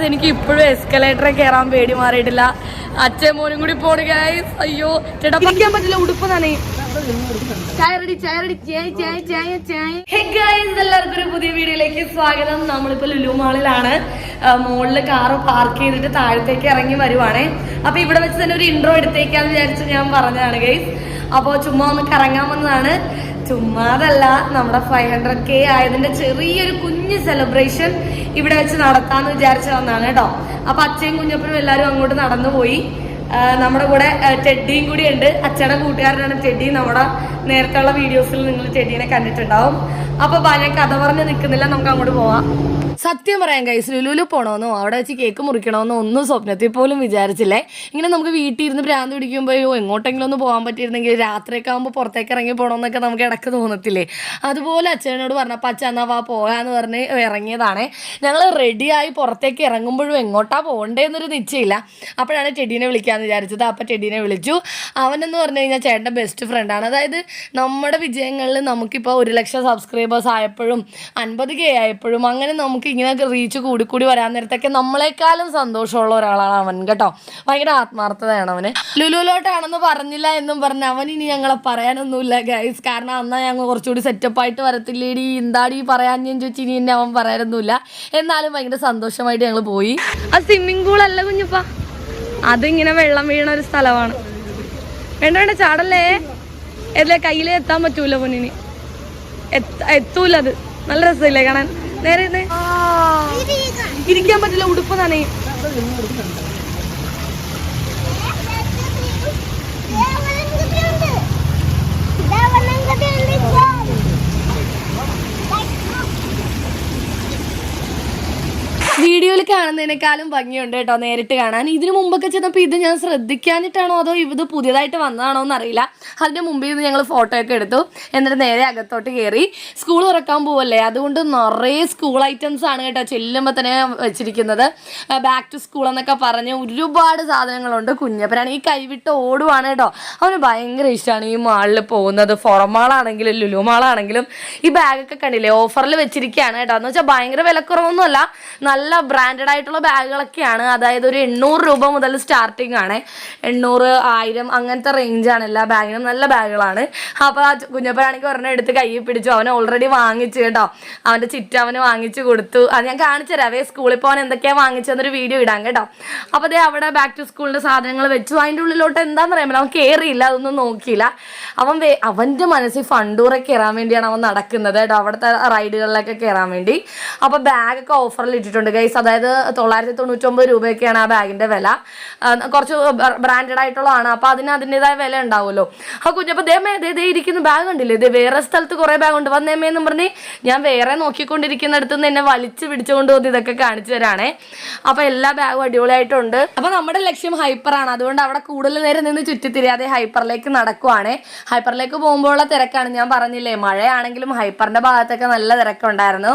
Guys എനിക്ക് ഇപ്പോഴും എസ്കലേറ്ററെ കയറാൻ പേടി മാറിയിട്ടില്ല. അച്ഛൻ മോനും കൂടി പോണ് ഗൈസ് അയ്യോ ചേട്ടാ പിടിക്കാൻ പറ്റില്ല ഉടുപ്പ് തന്നെ. എല്ലാവർക്കും ഒരു പുതിയ വീഡിയോയിലേക്ക് സ്വാഗതം. നമ്മളിപ്പോ ലുലു മാളിലാണ്. മുകളിൽ കാറ് പാർക്ക് ചെയ്തിട്ട് താഴത്തേക്ക് ഇറങ്ങി വരുവാണേ. അപ്പൊ ഇവിടെ വെച്ച് തന്നെ ഒരു ഇൻട്രോ എടുത്തേക്കാന്ന് വിചാരിച്ച് ഞാൻ പറഞ്ഞതാണ് ഗൈസ് അപ്പോ ചുമ്മാ ഒന്ന് കറങ്ങാൻ വന്നതാണ്. ചുമ്മാതല്ല നമ്മുടെ ഫൈവ് ഹൺഡ്രഡ് കെ ആയതിന്റെ ചെറിയൊരു കുഞ്ഞ് സെലിബ്രേഷൻ ഇവിടെ വെച്ച് നടത്താന്ന് വിചാരിച്ചു വന്നാണ് കേട്ടോ. അപ്പൊ അച്ഛയും കുഞ്ഞപ്പനും എല്ലാവരും അങ്ങോട്ട് നടന്നു പോയി നമ്മുടെ കൂടെ ടെഡിയും കൂടി ഉണ്ട്. അച്ഛയുടെ കൂട്ടുകാരനാണ് ടെഡി. നമ്മുടെ നേരത്തെ ഉള്ള വീഡിയോസിൽ നിങ്ങൾ ടെഡീനെ കണ്ടിട്ടുണ്ടാവും. അപ്പൊ ബാ, കഥ പറഞ്ഞ് നിൽക്കുന്നില്ല. നമുക്ക് അങ്ങോട്ട് പോവാം. സത്യം പറയാൻ കൈസ് ലുലുലു പോണോന്നോ അവിടെ വെച്ച് കേക്ക് മുറിക്കണമെന്നോ ഒന്നും സ്വപ്നത്തിൽ പോലും വിചാരിച്ചില്ലേ. ഇങ്ങനെ നമുക്ക് വീട്ടിൽ ഇരുന്ന് ഭ്രാന്ത് പിടിക്കുമ്പോൾ അയ്യോ എങ്ങോട്ടെങ്കിലും ഒന്ന് പോകാൻ പറ്റിയിരുന്നെങ്കിൽ രാത്രിയൊക്കെ ആകുമ്പോൾ പുറത്തേക്ക് ഇറങ്ങി പോകണമെന്നൊക്കെ നമുക്ക് ഇടയ്ക്ക് തോന്നത്തില്ലേ? അതുപോലെ അച്ഛനോട് പറഞ്ഞപ്പോൾ അച്ഛൻ എന്നാ വാ പോകാന്ന് പറഞ്ഞ് ഇറങ്ങിയതാണേ. ഞങ്ങൾ റെഡിയായി പുറത്തേക്ക് ഇറങ്ങുമ്പോഴും എങ്ങോട്ടാ പോകണ്ടേന്നൊരു നിശ്ചയമില്ല. അപ്പോഴാണ് ടെഡീനെ വിളിക്കാമെന്ന് വിചാരിച്ചത്. അപ്പോൾ ടെഡീനെ വിളിച്ചു. അവനെന്ന് പറഞ്ഞു കഴിഞ്ഞാൽ ചേട്ടന്റെ ബെസ്റ്റ് ഫ്രണ്ടാണ് അതായത് നമ്മുടെ വിജയങ്ങളിൽ നമുക്കിപ്പോൾ ഒരു ലക്ഷം സബ്സ്ക്രൈബേഴ്സ് ആയപ്പോഴും അൻപത് കെ ആയപ്പോഴും അങ്ങനെ നമുക്ക് ഇങ്ങനെ റീച്ച് കൂടി കൂടി വരാൻ നേരത്തൊക്കെ നമ്മളെക്കാളും സന്തോഷമുള്ള ഒരാളാണ് അവൻ കേട്ടോ. ഭയങ്കര ആത്മാർത്ഥതയാണ് അവന്. ലുലുലോട്ടാണെന്ന് പറഞ്ഞില്ല എന്നും പറഞ്ഞ് അവൻ ഇനി ഞങ്ങളെ പറയാനൊന്നുമില്ല ഗൈസ് കാരണം അന്നാ ഞങ്ങൾ കുറച്ചുകൂടി സെറ്റപ്പ് ആയിട്ട് വരത്തില്ലേടി എന്താടി പറയാൻ ഞാൻ ചോദിച്ചു ഇനി എന്നെ അവൻ പറയാനൊന്നുമില്ല. എന്നാലും ഭയങ്കര സന്തോഷമായിട്ട് ഞങ്ങൾ പോയി. ആ സ്വിമ്മിംഗ് പൂൾ അല്ല കുഞ്ഞപ്പ. അതിങ്ങനെ വെള്ളം വീണ ഒരു സ്ഥലമാണ്. വേണ്ട വേണ്ട ചാടല്ലേ? അല്ലേ കയ്യിലേ എത്താൻ പറ്റൂല പൊന്നിനി. എത്ത- എത്തൂല അത് നല്ല രസമില്ലേ കാണാൻ? നേരെ. ഇരിക്കാൻ പറ്റില്ല ഉടുപ്പ് തന്നെ വീഡിയോയിൽ കാണുന്നതിനേക്കാളും ഭംഗിയുണ്ട് കേട്ടോ നേരിട്ട് കാണാൻ. ഇതിനു മുമ്പൊക്കെ ചെന്നപ്പോൾ ഇത് ഞാൻ ശ്രദ്ധിക്കാനിട്ടാണോ അതോ ഇത് പുതിയതായിട്ട് വന്നതാണോ എന്നറിയില്ല. അതിന്റെ മുമ്പിൽ നിന്ന് ഞങ്ങൾ ഫോട്ടോ ഒക്കെ എടുത്തു. എന്നിട്ട് നേരെ അകത്തോട്ട് കയറി സ്കൂൾ തുറക്കാൻ പോവല്ലേ? അതുകൊണ്ട് നിറയെ സ്കൂൾ ഐറ്റംസ് ആണ് കേട്ടോ ചെല്ലുമ്പോൾ തന്നെ വെച്ചിരിക്കുന്നത്. ബാക്ക് ടു സ്കൂൾ എന്നൊക്കെ പറഞ്ഞ് ഒരുപാട് സാധനങ്ങളുണ്ട്. കുഞ്ഞപ്പനാണ് ഈ കൈവിട്ട് ഓടുവാണ് കേട്ടോ. അവന് ഭയങ്കര ഇഷ്ടമാണ് ഈ മാളിൽ പോകുന്നത്. ഫോറമാളാണെങ്കിലും ലുലു മാളാണെങ്കിലും ഈ ബാഗൊക്കെ കണ്ടില്ലേ? ഓഫറിൽ വെച്ചിരിക്കുകയാണ് കേട്ടോ. എന്ന് വെച്ചാൽ ഭയങ്കര വിലക്കുറവൊന്നുമല്ല. നല്ല ബ്രാൻഡഡ് ആയിട്ടുള്ള ബാഗുകളൊക്കെയാണ്. അതായത് ഒരു എണ്ണൂറ് രൂപ മുതൽ സ്റ്റാർട്ടിംഗ് ആണ്. എണ്ണൂറ് ആയിരം അങ്ങനത്തെ റേഞ്ചാണ് എല്ലാ ബാഗിനും നല്ല ബാഗുകളാണ്. അപ്പോൾ ആ കുഞ്ഞപ്പനാണെങ്കിൽ ഒരെണ്ണം എടുത്ത് കൈ പിടിച്ചു. അവൻ ഓൾറെഡി വാങ്ങിച്ചു കേട്ടോ. അവന്റെ ചിറ്റ അവന് വാങ്ങിച്ചു കൊടുത്തു. അത് ഞാൻ കാണിച്ചു തരാവേ സ്കൂളിൽ പോകാൻ എന്തൊക്കെയാണ് വാങ്ങിച്ചതെന്നൊരു വീഡിയോ ഇടാം കേട്ടോ. അപ്പോൾ അതേ അവിടെ ബാക്ക് ടു സ്കൂളിന്റെ സാധനങ്ങൾ വെച്ചു. അതിന്റെ ഉള്ളിലോട്ട് എന്താണെന്ന് അറിയാമല്ലോ അവൻ കയറിയില്ല അതൊന്നും നോക്കിയില്ല. അവൻ വേ അവന്റെ മനസ്സിൽ ഫണ്ടൂറെ കയറാൻ വേണ്ടിയാണ് അവൻ നടക്കുന്നത് കേട്ടോ. അവിടുത്തെ റൈഡുകളിലൊക്കെ കയറാൻ വേണ്ടി. അപ്പോൾ ബാഗൊക്കെ ഓഫറിൽ ഇട്ടിട്ടുണ്ട്. ഗൈസ് അതായത് തൊള്ളായിരത്തി തൊണ്ണൂറ്റൊമ്പത് രൂപയൊക്കെയാണ് ആ ബാഗിന്റെ വില. കുറച്ച് ബ്രാൻഡഡ് ആയിട്ടുള്ളതാണ്. അപ്പോൾ അതിന് അതിന്റെതായ വില ഉണ്ടാവുമല്ലോ. ആ കുഞ്ഞപ്പോൾ ദേമേ ദേ ദേ ഇരിക്കുന്ന ബാഗ് ഉണ്ടല്ലേ ഇത് വേറെ സ്ഥലത്ത് കുറേ ബാഗ് ഉണ്ട്. വന്നേമേ എന്നും പറഞ്ഞ് ഞാൻ വേറെ നോക്കിക്കൊണ്ടിരിക്കുന്നിടത്ത് നിന്ന് എന്നെ വലിച്ചു പിടിച്ചുകൊണ്ട് വന്ന് ഇതൊക്കെ കാണിച്ചു തരാണേ. അപ്പോൾ എല്ലാ ബാഗും അടിപൊളിയായിട്ടുണ്ട്. അപ്പോൾ നമ്മുടെ ലക്ഷ്യം ഹൈപ്പറാണ് അതുകൊണ്ട് അവിടെ കൂടുതൽ നേരം നിന്ന് ചുറ്റിത്തിരിയാതെ ഹൈപ്പറിലേക്ക് നടക്കുവാണേ. ഹൈപ്പറിലേക്ക് പോകുമ്പോഴുള്ള തിരക്കാണ്. ഞാൻ പറഞ്ഞില്ലേ മഴയാണെങ്കിലും ഹൈപ്പറിന്റെ ഭാഗത്തൊക്കെ നല്ല തിരക്കുണ്ടായിരുന്നു.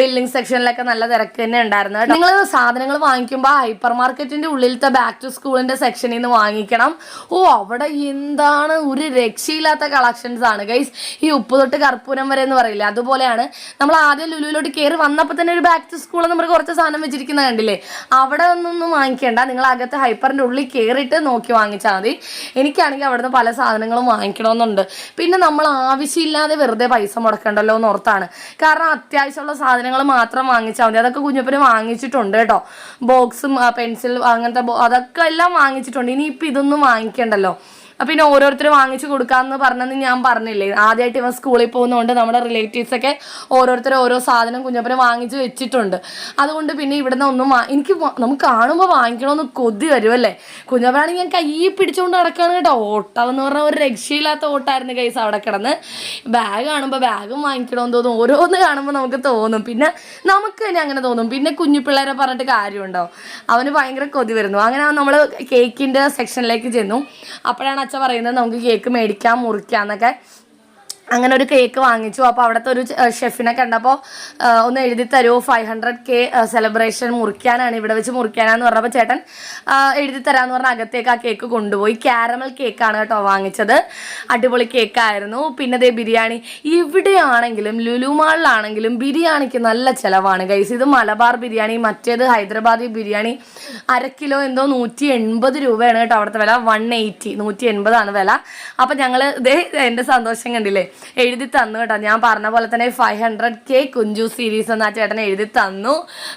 ബില്ലിംഗ് സെക്ഷനിലൊക്കെ നല്ല തിരക്ക് തന്നെ ഉണ്ടായിരുന്നു നിങ്ങൾ സാധനങ്ങൾ വാങ്ങിക്കുമ്പോൾ ഹൈപ്പർ മാർക്കറ്റിന്റെ ഉള്ളിലത്തെ ബാക്ക് ടു സ്കൂളിന്റെ സെക്ഷനിൽ നിന്ന് വാങ്ങിക്കണം. ഓ അവിടെ എന്താണ്? ഒരു രക്ഷയില്ലാത്ത കളക്ഷൻസ് ആണ്. ഗൈസ് ഈ ഉപ്പ് തൊട്ട് കർപ്പൂരം വരെ എന്ന് പറയില്ല? അതുപോലെയാണ് നമ്മൾ ആദ്യം ലുലുവിലോട്ട് കയറി വന്നപ്പോൾ തന്നെ ഒരു ബാക്ക് ടു സ്കൂൾ നമ്മൾ കുറച്ച് സാധനം വെച്ചിരിക്കുന്നത് കണ്ടില്ലേ? അവിടെ ഒന്നൊന്നും വാങ്ങിക്കേണ്ട. നിങ്ങൾ അകത്ത് ഹൈപ്പറിന്റെ ഉള്ളിൽ കയറിയിട്ട് നോക്കി വാങ്ങിച്ചാൽ മതി. എനിക്കാണെങ്കിൽ അവിടുന്ന് പല സാധനങ്ങളും വാങ്ങിക്കണമെന്നുണ്ട്. പിന്നെ നമ്മൾ ആവശ്യമില്ലാതെ വെറുതെ പൈസ മുടക്കണ്ടല്ലോ എന്ന് ഓർത്താണ്. കാരണം അത്യാവശ്യമുള്ള സാധനങ്ങൾ മാത്രം വാങ്ങിച്ചാൽ മതി. അതൊക്കെ കുഞ്ഞപ്പന് വാങ്ങിച്ചിട്ടുണ്ട് കേട്ടോ. ബോക്സും പെൻസിൽ അങ്ങനത്തെ അതൊക്കെ എല്ലാം വാങ്ങിച്ചിട്ടുണ്ട്. ഇനിയിപ്പോൾ ഇതൊന്നും വാങ്ങിക്കണ്ടല്ലോ. അപ്പൊ പിന്നെ ഓരോരുത്തർ വാങ്ങിച്ചു കൊടുക്കാന്ന് പറഞ്ഞെന്ന് ഞാൻ പറഞ്ഞില്ലേ. ആദ്യമായിട്ട് ഇവൻ സ്കൂളിൽ പോകുന്നതുകൊണ്ട് നമ്മുടെ റിലേറ്റീവ്സ് ഒക്കെ ഓരോരുത്തർ ഓരോ സാധനം കുഞ്ഞപ്പനെ വാങ്ങിച്ചു വെച്ചിട്ടുണ്ട്. അതുകൊണ്ട് പിന്നെ ഇവിടുന്ന് ഒന്നും എനിക്ക് നമുക്ക് കാണുമ്പോൾ വാങ്ങിക്കണമെന്ന് കൊതി വരുമല്ലേ കുഞ്ഞപ്പനാണെങ്കിൽ ഞാൻ കൈ പിടിച്ചുകൊണ്ട് നടക്കുകയാണ് കേട്ടോ. ഓട്ടം എന്ന് പറഞ്ഞാൽ ഒരു രക്ഷയില്ലാത്ത ഓട്ടായിരുന്നു കൈസ് അവിടെ കിടന്ന്. ബാഗ് കാണുമ്പോൾ ബാഗും വാങ്ങിക്കണമെന്ന് തോന്നും. ഓരോന്ന് കാണുമ്പോൾ നമുക്ക് തോന്നും. പിന്നെ നമുക്ക് തന്നെ അങ്ങനെ തോന്നും. പിന്നെ കുഞ്ഞു പിള്ളേരെ പറഞ്ഞിട്ട് കാര്യമുണ്ടോ? അവന് ഭയങ്കര കൊതി വരുന്നു. അങ്ങനെ നമ്മൾ കേക്കിന്റെ സെക്ഷനിലേക്ക് ചെന്നു. അപ്പോഴാണ് അച്ഛൻ പറയുന്നത് നമുക്ക് കേക്ക് മേടിക്കാം മുറിക്കാം എന്നൊക്കെ അങ്ങനെ ഒരു കേക്ക് വാങ്ങിച്ചു. അപ്പോൾ അവിടുത്തെ ഒരു ഷെഫിനെ കണ്ടപ്പോൾ ഒന്ന് എഴുതി തരുമോ ഫൈവ് ഹൺഡ്രഡ് കെ സെലിബ്രേഷൻ മുറിക്കാനാണ്. ഇവിടെ വെച്ച് മുറിക്കാനാന്ന് പറഞ്ഞപ്പോൾ ചേട്ടൻ എഴുതി തരാമെന്ന് പറഞ്ഞ അകത്തേക്ക് ആ കേക്ക് കൊണ്ടുപോയി. ക്യാരമൽ കേക്കാണ് കേട്ടോ വാങ്ങിച്ചത്. അടിപൊളി കേക്കായിരുന്നു പിന്നെ ദേ ബിരിയാണി. ഇവിടെയാണെങ്കിലും ലുലുമാളിലാണെങ്കിലും ബിരിയാണിക്ക് നല്ല ചിലവാണ് ഗൈസ് ഇത് മലബാർ ബിരിയാണി മറ്റേത് ഹൈദരാബാദി ബിരിയാണി. അര കിലോ എന്തോ നൂറ്റി എൺപത് രൂപയാണ് കേട്ടോ അവിടുത്തെ വില. വൺ എയ്റ്റി നൂറ്റി എൺപതാണ് വില. അപ്പം ഞങ്ങൾ ഇതേ എന്റെ സന്തോഷം കണ്ടില്ലേ? എഴുതി തന്നു കേട്ടോ. ഞാൻ പറഞ്ഞ പോലെ തന്നെ five hundred K Kunju series എന്ന് ആ ചേട്ടൻ എഴുതി തന്നു.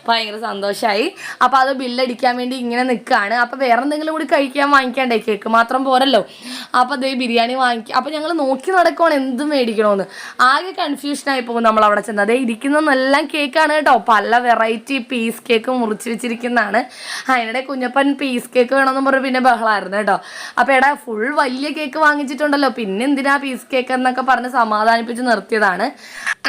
ഭയങ്കര സന്തോഷമായി അപ്പോൾ അത് ബില്ലടിക്കാൻ വേണ്ടി ഇങ്ങനെ നിൽക്കുകയാണ് അപ്പോൾ വേറെ എന്തെങ്കിലും കൂടി കഴിക്കാൻ വാങ്ങിക്കണ്ടേ? കേക്ക് മാത്രം പോരല്ലോ. അപ്പോൾ അതേ ബിരിയാണി വാങ്ങിക്കുക അപ്പോൾ ഞങ്ങൾ നോക്കി നടക്കുവാണ് എന്ത് മേടിക്കണമെന്ന് ആകെ കൺഫ്യൂഷനായി പോകും നമ്മൾ അവിടെ ചെന്ന്. അതേ ഇരിക്കുന്നതെല്ലാം കേക്കാണ് കേട്ടോ. പല വെറൈറ്റി പീസ് കേക്ക് മുറിച്ച് വെച്ചിരിക്കുന്നതാണ്. അതിനിടെ കുഞ്ഞപ്പൻ പീസ് കേക്ക് വേണമെന്ന് പറഞ്ഞ് പിന്നെ ബഹളമായിരുന്നു കേട്ടോ. അപ്പോൾ എടാ ഫുൾ വലിയ കേക്ക് വാങ്ങിച്ചിട്ടുണ്ടല്ലോ. പിന്നെ എന്തിനാ പീസ് കേക്ക് എന്നൊക്കെ പറഞ്ഞ് സമാധാനിപ്പിച്ച് നിർത്തിയതാണ്.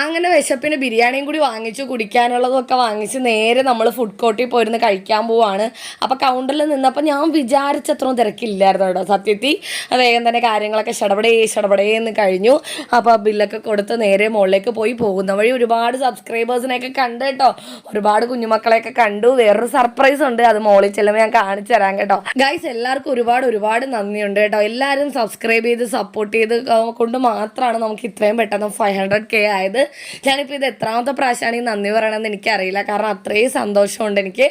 അങ്ങനെ വിശപ്പിന് ബിരിയാണിയും കൂടി വാങ്ങിച്ചു കുടിക്കാനുള്ളതൊക്കെ വാങ്ങിച്ച് നേരെ നമ്മൾ ഫുഡ് കോർട്ടിൽ പോയിരുന്ന് കഴിക്കാൻ പോവാണ്. അപ്പോൾ കൗണ്ടറിൽ നിന്നപ്പോൾ ഞാൻ വിചാരിച്ചത്രയും തിരക്കില്ലായിരുന്നു കേട്ടോ സത്യത്തിൽ വേഗം തന്നെ കാര്യങ്ങളൊക്കെ ഷടപടേ ഷടപടേ എന്ന് കഴിഞ്ഞു. അപ്പോൾ ബില്ലൊക്കെ കൊടുത്ത് നേരെ മുകളിലേക്ക് പോയി പോകുന്ന വഴി ഒരുപാട് സബ്സ്ക്രൈബേഴ്സിനെയൊക്കെ കണ്ട് കേട്ടോ. ഒരുപാട് കുഞ്ഞുമക്കളെയൊക്കെ കണ്ടു. വേറൊരു സർപ്രൈസ് ഉണ്ട്. അത് മോളിൽ ചെല്ലുമ്പോൾ ഞാൻ കാണിച്ചു തരാം കേട്ടോ. ഗൈസ് എല്ലാവർക്കും ഒരുപാട് ഒരുപാട് നന്ദിയുണ്ട് കേട്ടോ. എല്ലാവരും സബ്സ്ക്രൈബ് ചെയ്ത് സപ്പോർട്ട് ചെയ്ത് കൊണ്ട് മാത്രമാണ് ഇത്രയും പെട്ടെന്ന് ഫൈവ് ഹൺഡ്രഡ് കെ ആയത്. ഞാനിപ്പോൾ ഇത് എത്രാമത്തെ പ്രാവശ്യമാണ് ഈ നന്ദി പറയണമെന്ന് എനിക്കറിയില്ല. കാരണം അത്രയും സന്തോഷമുണ്ട് എനിക്ക്.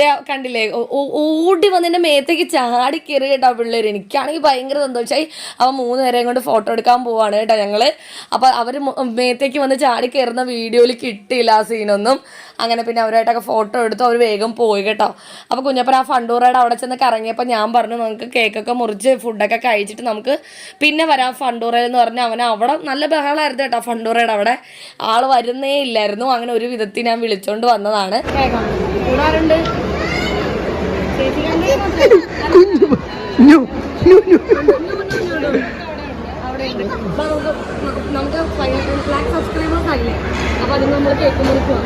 ദേ കണ്ടില്ലേ ഓടി വന്നതിന്റെ മേത്തേക്ക് ചാടി കയറി കേട്ടോ പിള്ളേർ എനിക്കാണെങ്കിൽ ഭയങ്കര സന്തോഷമായി അവൻ മൂന്ന് നേരം കൊണ്ട് ഫോട്ടോ എടുക്കാൻ പോവാണ് കേട്ടോ ഞങ്ങൾ അപ്പോൾ അവർ മേത്തേക്ക് വന്ന് ചാടി കയറുന്ന വീഡിയോയിൽ കിട്ടിയില്ല ആ സീനൊന്നും അങ്ങനെ പിന്നെ അവരായിട്ടൊക്കെ ഫോട്ടോ എടുത്തു അവർ വേഗം പോയി കേട്ടോ. അപ്പോൾ കുഞ്ഞപ്പൻ ആ ഫണ്ടൂറയുടെ അവിടെ ചെന്ന് കറങ്ങിയപ്പോൾ ഞാൻ പറഞ്ഞു നമുക്ക് കേക്കൊക്കെ മുറിച്ച് ഫുഡൊക്കെ കഴിച്ചിട്ട് നമുക്ക് പിന്നെ വരാം ഫണ്ടൂറയിൽ എന്ന് പറഞ്ഞാൽ അവൻ അവിടെ നല്ല ബഹളമായിരുന്നു കേട്ടോ ഫണ്ടൂറയുടെ അവിടെ. ആൾ വരുന്നേ ഇല്ലായിരുന്നു. അങ്ങനെ ഒരു വിധത്തിൽ ഞാൻ വിളിച്ചോണ്ട് വന്നതാണ്. നമുക്ക് ബ്ലാക്ക് സബ്സ്ക്രൈബേഴ്സ് ആയില്ലേ? അപ്പോൾ അതിന് നമ്മൾ കേക്ക് മുറിക്കുക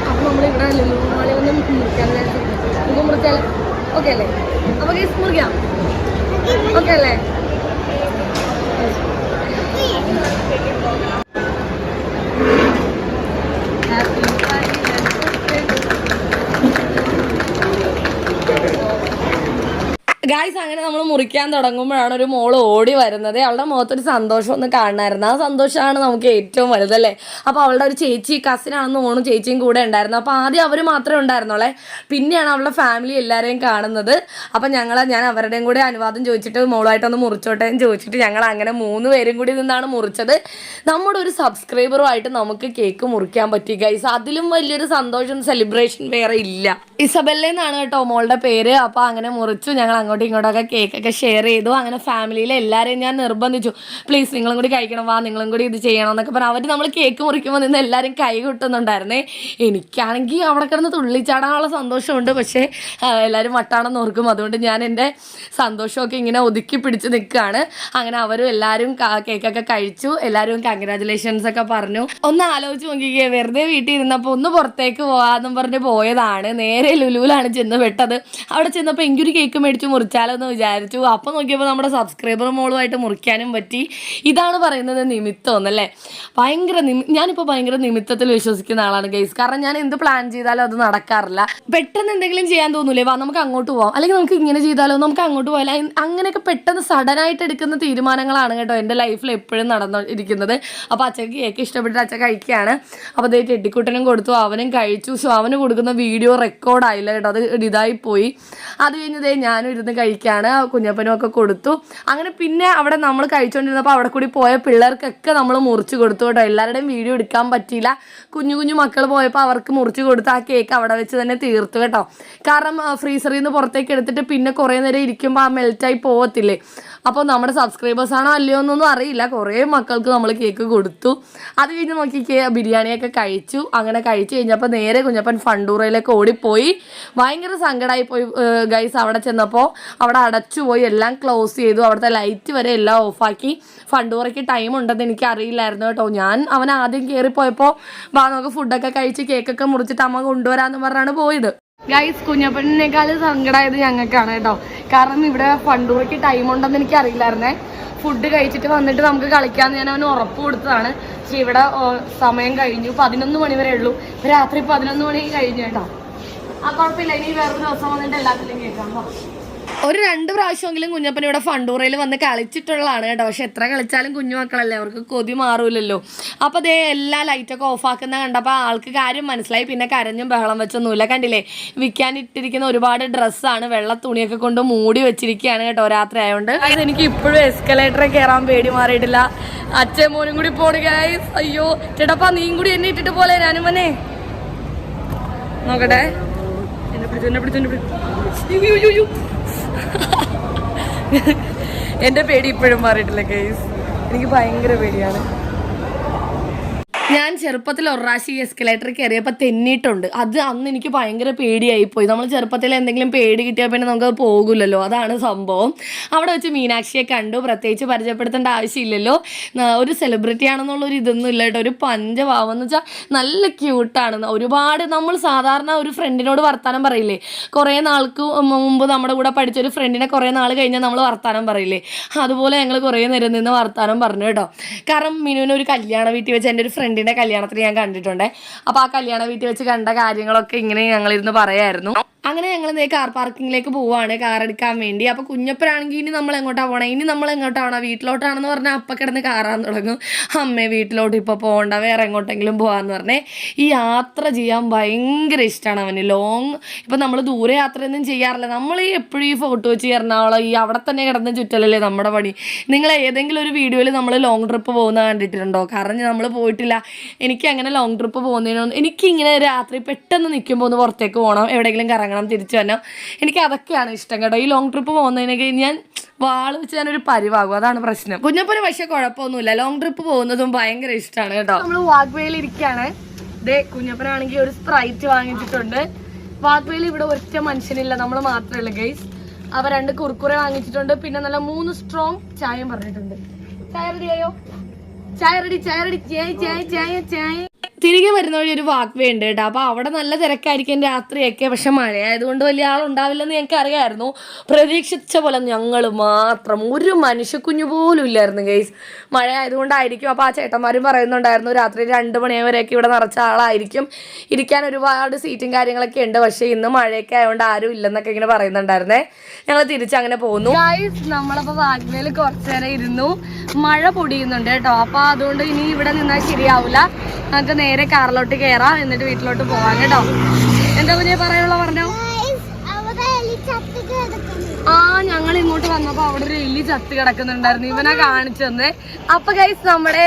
അപ്പോൾ നമ്മൾ ഇവിടെ ലുലുമാളി ഒന്ന് മുറിക്കാൻ ഇത് മുറിച്ചാൽ ഓക്കെ അല്ലേ? അപ്പോൾ കേസ് മുറിക്കാം. ഓക്കെ അല്ലേ? ഗായ്സ് അങ്ങനെ നമ്മൾ മുറിക്കാൻ തുടങ്ങുമ്പോഴാണ് ഒരു മോൾ ഓടി വരുന്നത്. അവളുടെ മുഖത്തൊരു സന്തോഷം ഒന്ന് കാണണമായിരുന്നു ആ സന്തോഷമാണ് നമുക്ക് ഏറ്റവും വലുതല്ലേ അപ്പോൾ അവളുടെ ഒരു ചേച്ചി കസിനാണെന്ന് ഓണും ചേച്ചിയും കൂടെ ഉണ്ടായിരുന്നു. അപ്പോൾ ആദ്യം അവർ മാത്രമേ ഉണ്ടായിരുന്നുള്ളേ. പിന്നെയാണ് അവളുടെ ഫാമിലി എല്ലാവരെയും കാണുന്നത്. അപ്പോൾ ഞങ്ങൾ ഞാൻ അവരുടെയും കൂടെ അനുവാദം ചോദിച്ചിട്ട് മോളുമായിട്ടൊന്ന് മുറിച്ചോട്ടെ എന്ന് ചോദിച്ചിട്ട് ഞങ്ങൾ അങ്ങനെ മൂന്ന് പേരും കൂടി നിന്നാണ് മുറിച്ചത്. നമ്മുടെ ഒരു സബ്സ്ക്രൈബറുമായിട്ട് നമുക്ക് കേക്ക് മുറിക്കാൻ പറ്റി ഗൈസ് അതിലും വലിയൊരു സന്തോഷം സെലിബ്രേഷൻ വേറെ ഇല്ല. ഇസബെല്ലെന്നാണ് കേട്ടോ മോളുടെ പേര്. അപ്പോൾ അങ്ങനെ മുറിച്ചു ഞങ്ങൾ അങ്ങോട്ടും ഇങ്ങോട്ടൊക്കെ കേക്കൊക്കെ ഷെയർ ചെയ്തു. അങ്ങനെ ഫാമിലിയിലെ എല്ലാവരെയും ഞാൻ നിർബന്ധിച്ചു. പ്ലീസ് നിങ്ങളും കൂടി കഴിക്കണം വാ നിങ്ങളും കൂടി ഇത് ചെയ്യണം എന്നൊക്കെ പറഞ്ഞു അവർ നമ്മൾ കേക്ക് മുറിക്കുമ്പോൾ നിന്ന് എല്ലാവരും കൈ കൊട്ടുന്നുണ്ടായിരുന്നേ. എനിക്കാണെങ്കിൽ അവിടെ കിടന്ന് തുള്ളിച്ചാടാനുള്ള സന്തോഷമുണ്ട്. പക്ഷേ എല്ലാവരും വട്ടാണെന്ന് ഓർക്കും. അതുകൊണ്ട് ഞാൻ എന്റെ സന്തോഷമൊക്കെ ഇങ്ങനെ ഒതുക്കി പിടിച്ച് നിൽക്കുകയാണ്. അങ്ങനെ അവരും എല്ലാവരും കേക്കൊക്കെ കഴിച്ചു. എല്ലാവരും കൺഗ്രാചുലേഷൻസ് ഒക്കെ പറഞ്ഞു. ഒന്ന് ആലോചിച്ച് നോക്കിക്കേ വെറുതെ വീട്ടിൽ ഇരുന്നപ്പോൾ ഒന്ന് പുറത്തേക്ക് പോകാമെന്നും പറഞ്ഞ് പോയതാണ്. നേരെ ലുലുവിലാണ് ചെന്ന് പെട്ടത്. അവിടെ ചെന്നപ്പോൾ എനിക്കൊരു കേക്ക് മേടിച്ച് മുറിച്ചാലോ എന്ന് വിചാരിച്ചു. അപ്പോൾ നോക്കിയപ്പോൾ നമ്മുടെ സബ്സ്ക്രൈബർ മോളുമായിട്ട് മുറിക്കാനും പറ്റി. ഇതാണ് പറയുന്നത് നിമിത്തം എന്നല്ലേ? ഭയങ്കര നിമി ഞാനിപ്പോൾ ഭയങ്കര നിമിത്തത്തിൽ വിശ്വസിക്കുന്ന ആളാണ് ഗൈസ് കാരണം ഞാൻ എന്ത് പ്ലാൻ ചെയ്താലും അത് നടക്കാറില്ല. പെട്ടെന്ന് എന്തെങ്കിലും ചെയ്യാൻ തോന്നൂലേ? വാ നമുക്ക് അങ്ങോട്ട് പോവാം. അല്ലെങ്കിൽ നമുക്ക് ഇങ്ങനെ ചെയ്താലോ? നമുക്ക് അങ്ങോട്ട് പോയാലോ അങ്ങനെയൊക്കെ പെട്ടെന്ന് സഡനായിട്ട് എടുക്കുന്ന തീരുമാനങ്ങളാണ് കേട്ടോ എന്റെ ലൈഫിൽ എപ്പോഴും നടന്നിരിക്കുന്നത് അപ്പോൾ അച്ഛക്ക് കേക്ക് ഇഷ്ടപ്പെട്ടിട്ട് അച്ഛൻ കഴിക്കുകയാണ്. അപ്പോൾ അതേ ടെട്ടിക്കുട്ടനും കൊടുത്തു. അവനും കഴിച്ചു. സോ അവന് കൊടുക്കുന്ന വീഡിയോ റെക്കോർഡായില്ല കേട്ടോ. അത് ഇതായി പോയി അത് കഴിഞ്ഞതേ ഞാനും ഇരുന്ന് കഴിക്കാണ്. കുഞ്ഞപ്പനും ഒക്കെ കൊടുത്തു. അങ്ങനെ പിന്നെ അവിടെ നമ്മൾ കഴിച്ചുകൊണ്ടിരുന്നപ്പോൾ അവിടെ കൂടി പോയ പിള്ളേർക്കൊക്കെ നമ്മൾ മുറിച്ച് കൊടുത്തു കേട്ടോ. എല്ലാവരുടെയും വീഡിയോ എടുക്കാൻ പറ്റിയില്ല. കുഞ്ഞു കുഞ്ഞു മക്കൾ പോയപ്പോൾ അവർക്ക് മുറിച്ച് കൊടുത്ത് ആ കേക്ക് അവിടെ വെച്ച് തന്നെ തീർത്തു കേട്ടോ. കാരണം ഫ്രീസറിൽ നിന്ന് പുറത്തേക്ക് എടുത്തിട്ട് പിന്നെ കുറേ നേരം ഇരിക്കുമ്പോൾ ആ മെൽറ്റായി പോകത്തില്ലേ അപ്പോൾ നമ്മുടെ സബ്സ്ക്രൈബേഴ്സ് ആണോ അല്ലയോ എന്നൊന്നും അറിയില്ല. കുറേ മക്കൾക്ക് നമ്മൾ കേക്ക് കൊടുത്തു. അത് കഴിഞ്ഞ് നോക്കിക്കേ ബിരിയാണിയൊക്കെ കഴിച്ചു. അങ്ങനെ കഴിച്ചു കഴിഞ്ഞപ്പോൾ നേരെ കുഞ്ഞപ്പൻ ഫണ്ടൂറയിലേക്ക് ഓടിപ്പോയി. ഭയങ്കര സങ്കടമായി പോയി ഗൈസ് അവിടെ ചെന്നപ്പോൾ അവിടെ അടച്ചുപോയി എല്ലാം ക്ലോസ് ചെയ്തു. അവിടുത്തെ ലൈറ്റ് വരെ എല്ലാം ഓഫാക്കി ഫണ്ടൂറയ്ക്ക് ടൈം ഉണ്ടെന്ന് എനിക്ക് അറിയില്ലായിരുന്നു കേട്ടോ. ഞാൻ അവൻ ആദ്യം കയറിപ്പോയപ്പോൾ വാ നമുക്ക് ഫുഡൊക്കെ കഴിച്ച് കേക്കൊക്കെ മുറിച്ചിട്ട് അമ്മ കൊണ്ടുവരാമെന്ന് പറഞ്ഞാണ് പോയത്. ഗൈസ് കുഞ്ഞപ്പനേക്കാൾ സങ്കടമായത് ഞങ്ങൾക്കാണ് കേട്ടോ. കാരണം ഇവിടെ പണ്ടൂർക്ക് ടൈം ഉണ്ടെന്ന് എനിക്ക് അറിയില്ലായിരുന്നേ ഫുഡ് കഴിച്ചിട്ട് വന്നിട്ട് നമുക്ക് കളിക്കാമെന്ന് ഞാൻ അവന് ഉറപ്പ് കൊടുത്തതാണ്. പക്ഷെ ഇവിടെ സമയം കഴിഞ്ഞു. പതിനൊന്ന് മണി വരെ ഉള്ളൂ. രാത്രി പതിനൊന്ന് മണി കഴിഞ്ഞു കേട്ടോ. ആ കുഴപ്പമില്ല. ഇനി വേറൊരു ദിവസം വന്നിട്ട് എല്ലാത്തിലും കേൾക്കാം. ഒരു രണ്ട് പ്രാവശ്യമെങ്കിലും കുഞ്ഞപ്പൻ ഇവിടെ ഫണ്ടൂറയിൽ വന്ന് കളിച്ചിട്ടുള്ളതാണ് കേട്ടോ. പക്ഷെ എത്ര കളിച്ചാലും കുഞ്ഞു മക്കളല്ലേ അവർക്ക് കൊതി മാറൂലല്ലോ. അപ്പോൾ അതേ എല്ലാ ലൈറ്റൊക്കെ ഓഫാക്കുന്ന കണ്ടപ്പോൾ ആൾക്ക് കാര്യം മനസ്സിലായി. പിന്നെ കരഞ്ഞും ബഹളം വെച്ചൊന്നുമില്ല. കണ്ടില്ലേ വിൽക്കാനിട്ടിരിക്കുന്ന ഒരുപാട് ഡ്രസ്സാണ് വെള്ള തുണിയൊക്കെ കൊണ്ട് മൂടി വെച്ചിരിക്കുകയാണ് കേട്ടോ രാത്രി ആയതുകൊണ്ട് അത് എനിക്ക് ഇപ്പോഴും എസ്കലേറ്ററെ കയറാൻ പേടി മാറിയിട്ടില്ല. അച്ഛൻ മോനും കൂടി പോണു guys. അയ്യോ ചേട്ടപ്പാ നീയും കൂടി എന്നെ ഇട്ടിട്ട് പോലെ ഞാനും മനെ നോക്കട്ടെ. എന്നെ പിടിച്ചു എന്നെ പിടിച്ചു എന്നെ പിടിച്ചു. എന്റെ പേടി ഇപ്പോഴും മാറിയിട്ടില്ല കേസ് എനിക്ക് ഭയങ്കര പേടിയാണ്. ഞാൻ ചെറുപ്പത്തിൽ ഒറാശി എസ്കലേറ്റർ കയറിയപ്പോൾ തെന്നിട്ടുണ്ട്. അത് അന്ന് എനിക്ക് ഭയങ്കര പേടിയായി പോയി നമ്മൾ ചെറുപ്പത്തിൽ എന്തെങ്കിലും പേടി കിട്ടിയാൽ പിന്നെ നമുക്ക് പോകില്ലല്ലോ അതാണ് സംഭവം. അവിടെ വെച്ച് മീനാക്ഷിയെ കണ്ടു. പ്രത്യേകിച്ച് പരിചയപ്പെടുത്തേണ്ട ആവശ്യമില്ലല്ലോ. ഒരു സെലിബ്രിറ്റി ആണെന്നുള്ളൊരു ഇതൊന്നും ഇല്ല കേട്ടോ. ഒരു പഞ്ചഭാവം എന്ന് വെച്ചാൽ നല്ല ക്യൂട്ടാണ് ഒരുപാട് നമ്മൾ സാധാരണ ഒരു ഫ്രണ്ടിനോട് വർത്താനം പറയില്ലേ? കുറേ നാൾക്ക് മുമ്പ് നമ്മുടെ കൂടെ പഠിച്ച ഒരു ഫ്രണ്ടിനെ കുറേ നാൾ കഴിഞ്ഞാൽ നമ്മൾ വർത്താനം പറയില്ലേ? അതുപോലെ ഞങ്ങൾ കുറേ നേരം നിന്ന് വർത്താനം പറഞ്ഞു കേട്ടോ. കാരണം മിനുവിന് ഒരു കല്യാണ വീട്ടിൽ വെച്ച് എന്റെ ഒരു ഫ്രണ്ടിന്റെ കല്യാണത്തിന് ഞാൻ കണ്ടിട്ടുണ്ട്. അപ്പോൾ ആ കല്യാണ വീട്ടിൽ വെച്ച് കണ്ട കാര്യങ്ങളൊക്കെ ഇങ്ങനെ ഞങ്ങളിരുന്ന് പറയായിരുന്നു. അങ്ങനെ ഞങ്ങൾ ഇതേ കാർ പാർക്കിങ്ങിലേക്ക് പോവാണ് കാർ എടുക്കാൻ വേണ്ടി. അപ്പോൾ കുഞ്ഞപ്പനാണെങ്കിൽ ഇനി നമ്മൾ എങ്ങോട്ടാണ് പോകണം ഇനി നമ്മൾ എങ്ങോട്ടാണ് വീട്ടിലോട്ടാണെന്ന് പറഞ്ഞാൽ അപ്പം കിടന്ന് കാറാൻ തുടങ്ങും. അമ്മേ വീട്ടിലോട്ട് ഇപ്പോൾ പോകണ്ട വേറെ എങ്ങോട്ടെങ്കിലും പോകാമെന്ന് പറഞ്ഞേ. ഈ യാത്ര ചെയ്യാൻ ഭയങ്കര ഇഷ്ടമാണ് അവന്. ലോങ് ഇപ്പം നമ്മൾ ദൂരെ യാത്രയൊന്നും ചെയ്യാറില്ല. നമ്മൾ ഈ എപ്പോഴും ഈ ഫോട്ടോ വെച്ച് എറണാകുളം ഈ അവിടെ തന്നെ കിടന്ന് ചുറ്റലല്ലേ നമ്മുടെ പണി. നിങ്ങൾ ഏതെങ്കിലും ഒരു വീഡിയോയിൽ നമ്മൾ ലോങ് ട്രിപ്പ് പോകുന്ന കണ്ടിട്ടുണ്ടോ? കാരണം നമ്മൾ പോയിട്ടില്ല. എനിക്ക് അങ്ങനെ ലോങ് ട്രിപ്പ് പോകുന്നതിനൊന്നും എനിക്കിങ്ങനെ രാത്രി പെട്ടെന്ന് നിൽക്കുമ്പോൾ ഒന്ന് പുറത്തേക്ക് പോകണം എവിടെയെങ്കിലും കറങ്ങണം. തിരിച്ചു വരണം. എനിക്ക് അതൊക്കെയാണ് ഇഷ്ടം കേട്ടോ. ഈ ലോങ് ട്രിപ്പ് പോകുന്നതിനൊക്കെ ഞാൻ വാൾ വെച്ച് ഞാനൊരു പരിവാകും. അതാണ് പ്രശ്നം. കുഞ്ഞപ്പന് പക്ഷെ കുഴപ്പമൊന്നുമില്ല. ലോങ് ട്രിപ്പ് പോകുന്നതും ഭയങ്കര ഇഷ്ടമാണ് കേട്ടോ. നമ്മൾ വാഗ്വേയിൽ ഇരിക്കുകയാണ് ദേ കുഞ്ഞപ്പനാണെങ്കിൽ ഒരു സ്പ്രൈറ്റ് വാങ്ങിച്ചിട്ടുണ്ട്. വാഗ്വേയിൽ ഇവിടെ ഒറ്റ മനുഷ്യനില്ല. നമ്മൾ മാത്രമേ ഉള്ളൂ ഗൈസ് അവ രണ്ട് കുർക്കുറെ വാങ്ങിച്ചിട്ടുണ്ട്. പിന്നെ നല്ല മൂന്ന് സ്ട്രോങ് ചായയും പറഞ്ഞിട്ടുണ്ട്. ചായ റെഡിയായോ ചായ റെഡി ചായ റെഡി ചായ ചായ ചായ ചായ. തിരികെ വരുന്ന വഴി ഒരു വാക്ക് വേണ്ട കേട്ടോ. അപ്പോൾ അവിടെ നല്ല തിരക്കായിരിക്കും രാത്രിയൊക്കെ. പക്ഷെ മഴയായതുകൊണ്ട് വലിയ ആളുണ്ടാവില്ലെന്ന് ഞങ്ങൾക്ക് അറിയായിരുന്നു. പ്രതീക്ഷിച്ച പോലെ ഞങ്ങൾ മാത്രം ഒരു മനുഷ്യക്കുഞ്ഞു പോലും ഇല്ലായിരുന്നു ഗൈസ് മഴ ആയതുകൊണ്ടായിരിക്കും അപ്പോൾ ആ ചേട്ടന്മാരും പറയുന്നുണ്ടായിരുന്നു രാത്രി രണ്ട് മണിവരെയൊക്കെ ഇവിടെ നിറച്ച ആളായിരിക്കും. ഇരിക്കാൻ ഒരുപാട് സീറ്റും കാര്യങ്ങളൊക്കെ ഉണ്ട്. പക്ഷേ ഇന്ന് മഴയൊക്കെ ആയതുകൊണ്ട് ആരും ഇല്ലെന്നൊക്കെ ഇങ്ങനെ പറയുന്നുണ്ടായിരുന്നേ. ഞങ്ങൾ തിരിച്ചങ്ങനെ പോകുന്നു ഗൈസ് നമ്മളപ്പോൾ വാഗ്മേൽ കുറച്ച് നേരം ഇരുന്നു. മഴ പൊടിയുന്നുണ്ട് കേട്ടോ. അപ്പോൾ അതുകൊണ്ട് ഇനി ഇവിടെ നിന്നാൽ ശരിയാവില്ല നമുക്ക് നേരെ കാറിലോട്ട് കയറാം എന്നിട്ട് വീട്ടിലോട്ട് പോവാം കേട്ടോ. എന്താ കുഞ്ഞെ പറയാനുള്ള പറഞ്ഞോ? ആ ഞങ്ങൾ ഇങ്ങോട്ട് വന്നപ്പോ അവിടെ ഒരു എലി ചത്ത് കിടക്കുന്നുണ്ടായിരുന്നു. ഇവനെ കാണിച്ചു തന്നെ. അപ്പൊ ഗൈസ് നമ്മുടെ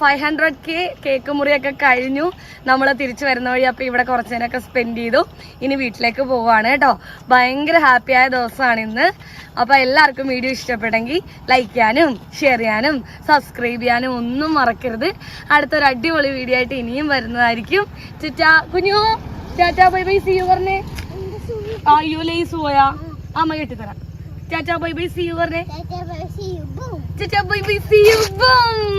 ഫൈവ് ഹൺഡ്രഡ് കെ കേക്ക് മുറിയൊക്കെ കഴിഞ്ഞു. നമ്മൾ തിരിച്ചു വരുന്ന വഴി അപ്പൊ ഇവിടെ കുറച്ചു നേരമൊക്കെ സ്പെൻഡ് ചെയ്തു. ഇനി വീട്ടിലേക്ക് പോവാണ് കേട്ടോ. ഭയങ്കര ഹാപ്പി ആയ ദിവസമാണ് ഇന്ന്. അപ്പൊ എല്ലാവർക്കും വീഡിയോ ഇഷ്ടപ്പെട്ടെങ്കിൽ ലൈക്ക് ചെയ്യാനും ഷെയർ ചെയ്യാനും സബ്സ്ക്രൈബ് ചെയ്യാനും ഒന്നും മറക്കരുത്. അടുത്തൊരു അടിപൊളി വീഡിയോ ആയിട്ട് ഇനിയും വരുന്നതായിരിക്കും. ചിറ്റാ കുഞ്ഞു ചാറ്റാ ബൈ ബൈ സി യു പറഞ്ഞേ. അയ്യോ ലേസ് പോയാ അമ്മ കെട്ടിത്തരാം. Tata bye bye see you പറഞ്ഞേ. Tata bye bye see you ബം